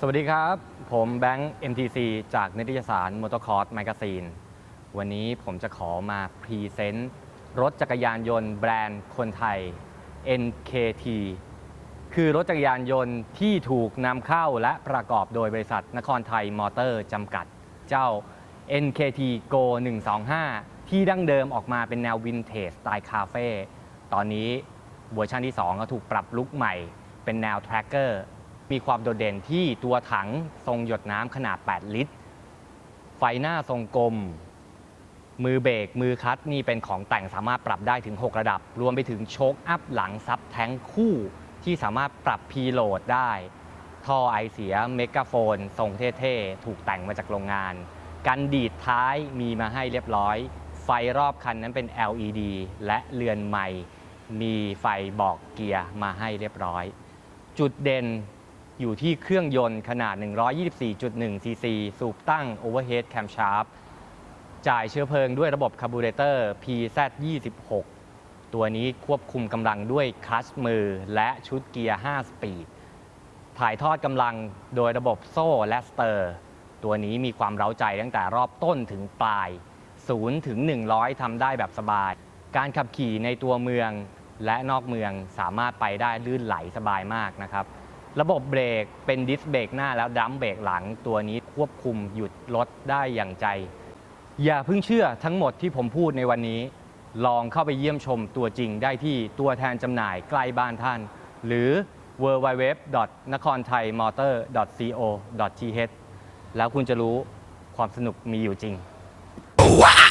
สวัสดีครับ ผมแบงค์ MTC จากนิตยสาร Motocross Magazine วันนี้ผมจะขอมาพรีเซนต์รถจักรยานยนต์แบรนด์คนไทย NKT คือรถจักรยานยนต์ที่ถูกนำเข้าและประกอบโดยบริษัทนครไทยมอเตอร์จำกัด เจ้า NKT Go 125 ที่ดั้งเดิมออกมาเป็นแนววินเทจสไตล์คาเฟ่ ตอนนี้เวอร์ชันที่ 2 ก็ถูกปรับลุคใหม่ เป็นแนวแทร็กเกอร์ มีความโดดเด่นที่ตัวถังทรงหยดน้ำขนาด 8 ลิตร ไฟหน้าทรงกลม มือเบรกมือคลัตช์นี่เป็นของแต่งสามารถปรับได้ถึง 6 ระดับ รวมไปถึงโชคอัพหลังซับแท้งคู่ที่สามารถปรับพีโหลดได้ ท่อไอเสียเมกะโฟน ทรงเท่ๆ ถูกแต่งมาจากโรงงาน กันดีดท้ายมีมาให้เรียบร้อย ไฟรอบคันนั้นเป็น LED และเรือนใหม่มีไฟบอกเกียร์มาให้เรียบร้อย จุดเด่น อยู่ที่เครื่องยนต์ขนาด 124.1 ซีซีสูบตั้ง Overhead Camshaft จ่ายเชื้อเพลิงด้วยระบบคาร์บูเรเตอร์ PZ26 ตัวนี้ควบคุมกำลังด้วยคลัชมือและชุดเกียร์ 5 สปีด ถ่ายทอดกำลังโดยระบบโซ่และสเตอร์ ตัวนี้มีความเร้าใจตั้งแต่รอบต้นถึงปลาย 0 ถึง 100 ทำได้แบบสบาย การขับขี่ในตัวเมืองและนอกเมืองสามารถไปได้ลื่นไหลสบายมากนะครับ ระบบเบรกเป็นดิสเบรกหน้าแล้วดัมเบรกหลังตัวนี้ควบคุมหยุดรถได้อย่างใจ อย่าเพิ่งเชื่อทั้งหมดที่ผมพูดในวันนี้ ลองเข้าไปเยี่ยมชมตัวจริงได้ที่ตัวแทนจำหน่ายใกล้บ้านท่าน หรือ w w w n a k o n t h a i m o t o r c o th แล้วคุณจะรู้ความสนุกมีอยู่จริง Wow!